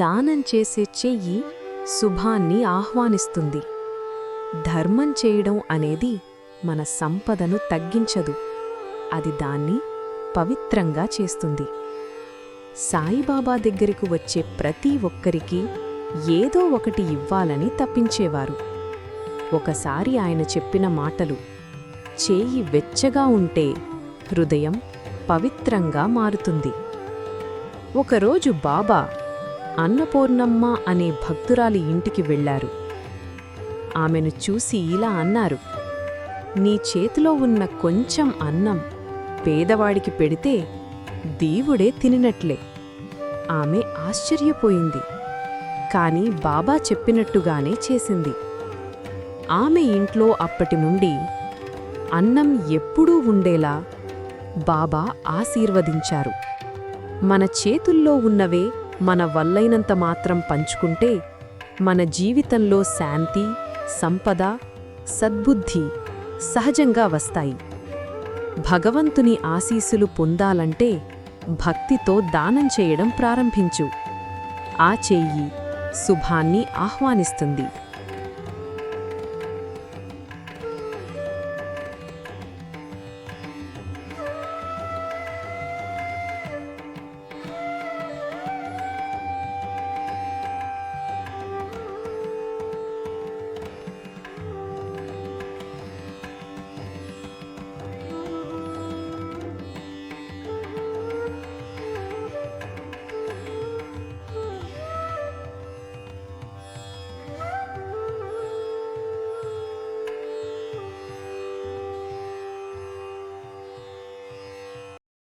దానం చేసే చెయ్యి శుభాన్ని ఆహ్వానిస్తుంది. ధర్మం చేయడం అనేది మన సంపదను తగ్గించదు. అది దాన్ని పవిత్రంగా చేస్తుంది. సాయిబాబా దగ్గరకు వచ్చే ప్రతి ఒక్కరికి ఏదో ఒకటి ఇవ్వాలని తప్పించేవారు. ఒకసారి ఆయన చెప్పిన మాటలు చేయి వెచ్చగా ఉంటే హృదయం పవిత్రంగా మారుతుంది. ఒకరోజు బాబా అన్నపూర్ణమ్మ అనే భక్తురాలి ఇంటికి వెళ్ళారు ఆమెను చూసి ఇలా అన్నారు నీ చేతిలో ఉన్న కొంచెం అన్నం పేదవాడికి పెడితే దేవుడే తినినట్లే. ఆమె ఆశ్చర్యపోయింది కాని బాబా చెప్పినట్టుగానే చేసింది. ఆమె ఇంట్లో అప్పటి నుండి అన్నం ఎప్పుడూ ఉండేలా బాబా ఆశీర్వదించారు. మన చేతుల్లో ఉన్నవే మన వల్లైనంత మాత్రం పంచుకుంటే మన జీవితంలో శాంతి సంపద సద్బుద్ధి సహజంగా వస్తాయి. భగవంతుని ఆశీసులు పొందాలంటే భక్తితో దానం చేయడం ప్రారంభించు. ఆ చెయ్యి శుభాన్ని ఆహ్వానిస్తుంది.